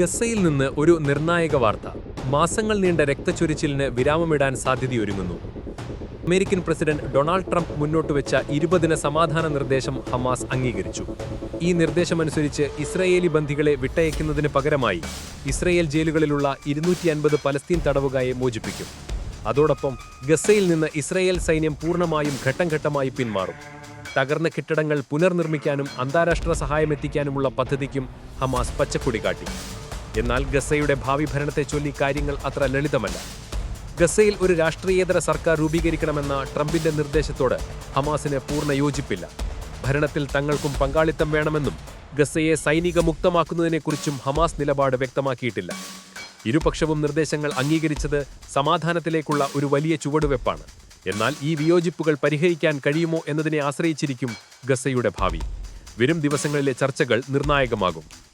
ഗസയിൽ നിന്ന് ഒരു നിർണായക വാർത്ത. മാസങ്ങൾ നീണ്ട രക്തച്ചൊരിച്ചിലിന് വിരാമമിടാൻ സാധ്യതയൊരുങ്ങുന്നു. അമേരിക്കൻ പ്രസിഡന്റ് ഡൊണാൾഡ് ട്രംപ് മുന്നോട്ട് വെച്ച ഇരുപതിന സമാധാന നിർദ്ദേശം ഹമാസ് അംഗീകരിച്ചു. ഈ നിർദ്ദേശമനുസരിച്ച് ഇസ്രയേലി ബന്ധികളെ വിട്ടയക്കുന്നതിന് പകരമായി ഇസ്രയേൽ ജയിലുകളിലുള്ള ഇരുന്നൂറ്റി അൻപത് പലസ്തീൻ തടവുകാരെ മോചിപ്പിക്കും. അതോടൊപ്പം ഗസയിൽ നിന്ന് ഇസ്രയേൽ സൈന്യം പൂർണമായും ഘട്ടം ഘട്ടമായി പിന്മാറും. തകർന്ന കെട്ടിടങ്ങൾ പുനർനിർമ്മിക്കാനും അന്താരാഷ്ട്ര സഹായമെത്തിക്കാനുമുള്ള പദ്ധതിക്കും ഹമാസ് പച്ചക്കൊടി കാട്ടി. എന്നാൽ ഗസയുടെ ഭാവി ഭരണത്തെ ചൊല്ലി കാര്യങ്ങൾ അത്ര ലളിതമല്ല. ഗസയിൽ ഒരു രാഷ്ട്രീയേതര സർക്കാർ രൂപീകരിക്കണമെന്ന ട്രംപിന്റെ നിർദ്ദേശത്തോട് ഹമാസിന് പൂർണ യോജിപ്പില്ല. ഭരണത്തിൽ തങ്ങൾക്കും പങ്കാളിത്തം വേണമെന്നും ഗസയെ സൈനിക മുക്തമാക്കുന്നതിനെക്കുറിച്ചും ഹമാസ് നിലപാട് വ്യക്തമാക്കിയിട്ടില്ല. ഇരുപക്ഷവും നിർദ്ദേശങ്ങൾ അംഗീകരിച്ചത് സമാധാനത്തിലേക്കുള്ള ഒരു വലിയ ചുവടുവെപ്പാണ്. എന്നാൽ ഈ വിയോജിപ്പുകൾ പരിഹരിക്കാൻ കഴിയുമോ എന്നതിനെ ആശ്രയിച്ചിരിക്കും ഗസയുടെ ഭാവി. വരും ദിവസങ്ങളിലെ ചർച്ചകൾ നിർണായകമാകും.